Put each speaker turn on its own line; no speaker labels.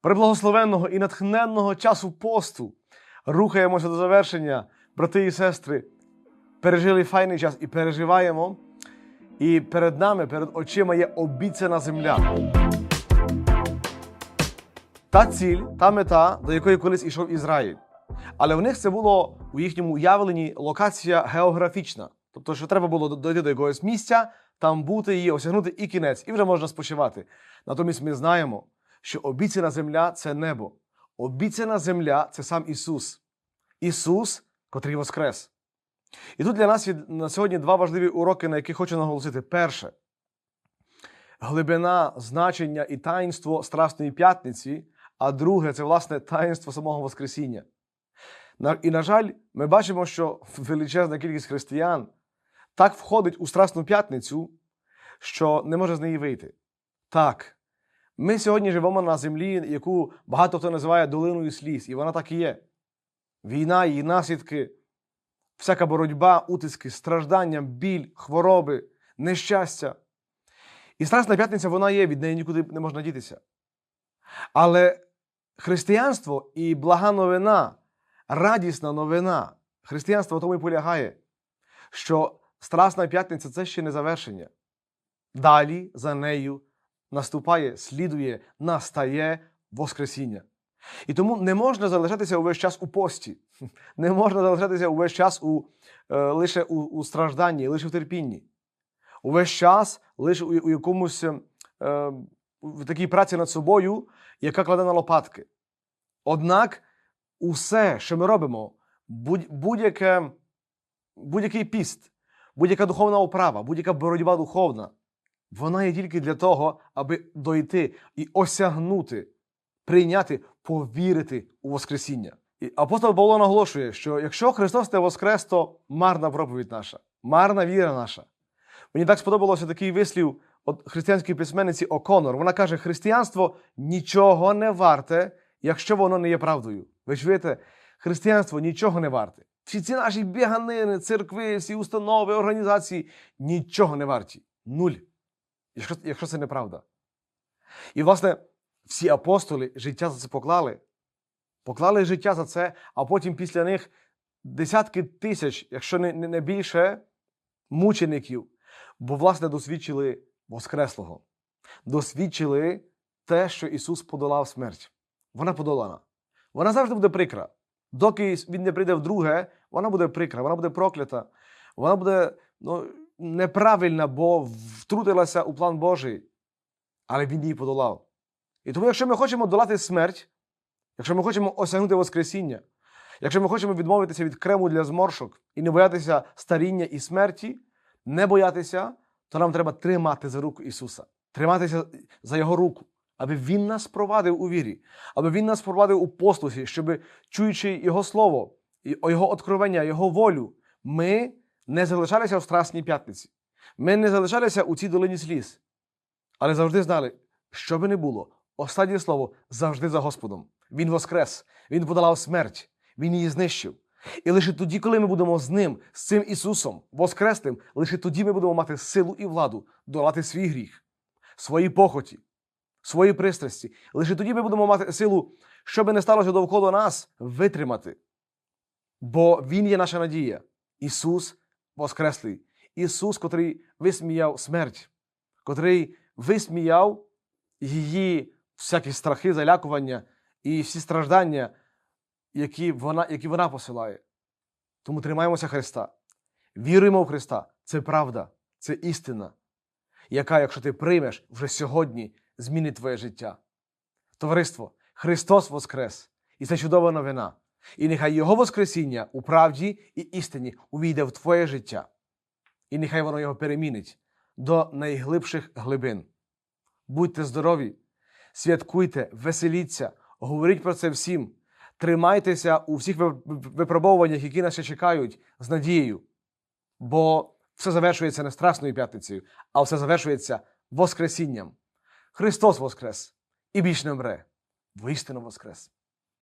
приблагословенного і натхненного часу посту. Рухаємося до завершення, брати і сестри. Пережили файний час і переживаємо. І перед нами, перед очима є обіцяна земля. Та ціль, та мета, до якої колись ішов Ізраїль. Але в них це було у їхньому уявленні локація географічна. Тобто, що треба було дойти до якогось місця, там бути її, осягнути і кінець, і вже можна спочивати. Натомість ми знаємо, що обіцяна земля це небо. Обіцяна земля це сам Ісус. Ісус, котрий воскрес. І тут для нас на сьогодні два важливі уроки, на які хочу наголосити. Перше глибина значення і таїнство Страсної п'ятниці, а друге це власне таїнство самого Воскресіння. І, на жаль, ми бачимо, що величезна кількість християн так входить у Страсну п'ятницю, що не може з неї вийти. Так, ми сьогодні живемо на землі, яку багато хто називає долиною сліз, і вона так і є. Війна, її наслідки, всяка боротьба, утиски, страждання, біль, хвороби, нещастя. І Страсна п'ятниця вона є, від неї нікуди не можна дітися. Але християнство і блага новина, радісна новина, християнство в тому і полягає, що Страсна п'ятниця це ще не завершення. Далі за нею наступає, слідує, настає Воскресіння. І тому не можна залишатися увесь час у пості, не можна залишатися увесь час у, е, лише у, у стражданні, лише в терпінні. Увесь час лише у, у якомусь е, в такій праці над собою, яка кладе на лопатки. Однак усе, що ми робимо, будь, будь-яке, будь-який піст, будь-яка духовна оправа, будь-яка боротьба духовна, вона є тільки для того, аби дойти і осягнути, прийняти, повірити у Воскресіння. І апостол Павло наголошує, що якщо Христос не воскрес, то марна проповідь наша, марна віра наша. Мені так сподобалося такий вислів от християнської письменниці О'Конор. Вона каже: християнство нічого не варте, якщо воно не є правдою. Ви чуєте, християнство нічого не варте. Всі ці наші біганини, церкви, всі установи, організації нічого не варті. Нуль. Якщо, якщо це неправда. І, власне, всі апостоли життя за це поклали. Поклали життя за це, а потім після них десятки тисяч, якщо не, не, більше, мучеників, бо, власне, досвідчили Воскреслого. Досвідчили те, що Ісус подолав смерть. Вона подолана. Вона завжди буде прикра. Доки Він не прийде вдруге, вона буде прикра, вона буде проклята, вона буде ну, неправильна, бо втрутилася у план Божий. Але Він її подолав. І тому, якщо ми хочемо долати смерть, якщо ми хочемо осягнути Воскресіння, якщо ми хочемо відмовитися від крему для зморшок і не боятися старіння і смерті, не боятися, то нам треба тримати за руку Ісуса, триматися за Його руку, аби Він нас провадив у вірі, аби Він нас провадив у послусі, щоб, чуючи Його Слово, Його откровення, Його волю, ми не залишалися в Страсній п'ятниці. Ми не залишалися у цій долині сліз, але завжди знали, що би не було, останнє слово завжди за Господом. Він воскрес, Він подолав смерть, Він її знищив. І лише тоді, коли ми будемо з ним, з цим Ісусом, Воскресним, лише тоді ми будемо мати силу і владу долати свій гріх, свої похоті, свої пристрасті. Лише тоді ми будемо мати силу, що би не сталося довкола нас, витримати. Бо Він є наша надія. Ісус Воскреслий. Ісус, котрий висміяв смерть, котрий висміяв її всякі страхи, залякування і всі страждання, які вона, які вона посилає. Тому тримаємося Христа. Віруємо в Христа. Це правда, це істина, яка, якщо ти приймеш вже сьогодні, змінить твоє життя. Товариство, Христос Воскрес! І це чудова новина. І нехай Його Воскресіння у правді і істині увійде в твоє життя. І нехай воно його перемінить до найглибших глибин. Будьте здорові, святкуйте, веселіться, говоріть про це всім. Тримайтеся у всіх випробовуваннях, які нас ще чекають, з надією. Бо все завершується не Страсною п'ятницею, а все завершується Воскресінням. Христос Воскрес і більш не мре. Воістину Воскрес.